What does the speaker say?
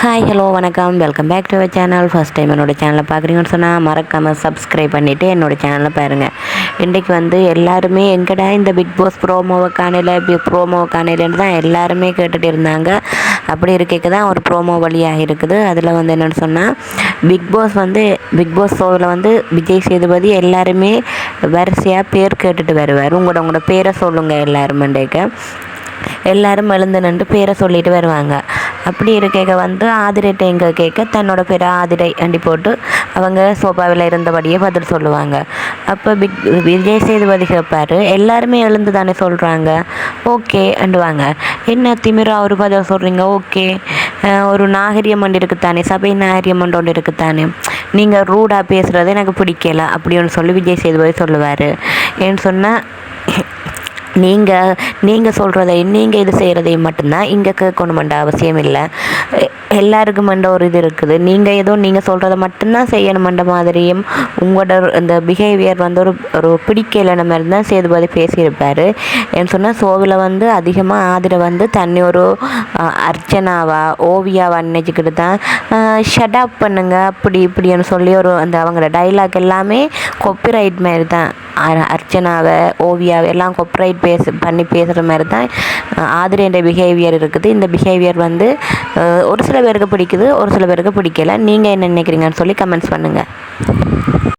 Hi hello வணக்கம். Welcome back to our channel first time என்னோட சேனலை பார்க்குறீங்கன்னு சொன்னால் மறக்காமல் சப்ஸ்கிரைப் பண்ணிவிட்டு என்னோட சேனலை பாருங்கள் இன்றைக்கி வந்து எல்லாருமே எங்கடா இந்த பிக் பாஸ் ப்ரோமோவை காணையில் ப்ரோமோவை காணையிலன்னு தான் எல்லாருமே கேட்டுகிட்டு இருந்தாங்க. அப்படி இருக்க தான் ஒரு ப்ரோமோ வழியாக இருக்குது. அதில் வந்து என்னென்னு சொன்னால் பிக் பாஸ் வந்து பிக் பாஸ் ஷோவில் வந்து விஜய் சேதுபதி எல்லாருமே வரிசையாக பேர் கேட்டுட்டு வருவார். உங்களோட உங்களோட பேரை சொல்லுங்கள் எல்லாருமேண்டேக்க எல்லாரும் எழுந்து நின்று பேரை சொல்லிட்டு வருவாங்க. அப்படி இருக்க வந்து ஆதிரைட்ட எங்கே கேட்க தன்னோட பேரை ஆதிரை அண்டி போட்டு அவங்க சோபாவில் இருந்தபடியே பதில் சொல்லுவாங்க. அப்போ பிக் விஜய் சேதுபதி கேட்பார் எல்லாருமே எழுந்து தானே சொல்கிறாங்க ஓகே அண்டுவாங்க. என்ன திமிரா ஒரு பதில் சொல்கிறீங்க ஓகே. ஒரு நாகரியம் ஒன்று இருக்குத்தானே சபை நாகரியம் ஒன்று இருக்குத்தானே. நீங்கள் ரூடாக பேசுகிறது எனக்கு பிடிக்கல அப்படின்னு சொல்லி விஜய் சேதுபதி சொல்லுவார். ஏன்னு சொன்னால் நீங்கள் நீங்கள் சொல்கிறதையும் நீங்கள் இது செய்கிறதையும் மட்டும்தான் இங்கே கேட்கணுமென்ற அவசியம் இல்லை. எல்லாருக்குமென்ற ஒரு இது இருக்குது. நீங்கள் ஏதோ நீங்கள் சொல்கிறத மட்டும்தான் செய்யணுமென்ற மாதிரியும் உங்களோட இந்த பிஹேவியர் வந்து ஒரு ஒரு பிடிக்கலைன மாதிரி தான் சேதுபதி பேசியிருப்பார். ஏன்னு சொன்னால் சோவில் வந்து அதிகமாக ஆதிரை வந்து தண்ணி ஒரு அர்ச்சனாவா ஓவியாவா நினைச்சிக்கிட்டு தான் ஷட் அப் பண்ணுங்க அப்படி இப்படின்னு சொல்லி ஒரு அந்த அவங்களோட டைலாக் எல்லாமே கொப்பிரைட் மாதிரி தான். அர்ச்சனாவை ஓவியாவை எல்லாம் கொப்ரைட் பேச பண்ணி பேசுகிற மாதிரி தான் ஆதிரேன்ற பிஹேவியர் இருக்குது. இந்த பிஹேவியர் வந்து ஒரு சில பேருக்கு பிடிக்குது ஒரு சில பேருக்கு பிடிக்கல. நீங்கள் என்ன நினைக்கிறீங்கன்னு சொல்லி கமெண்ட்ஸ் பண்ணுங்கள்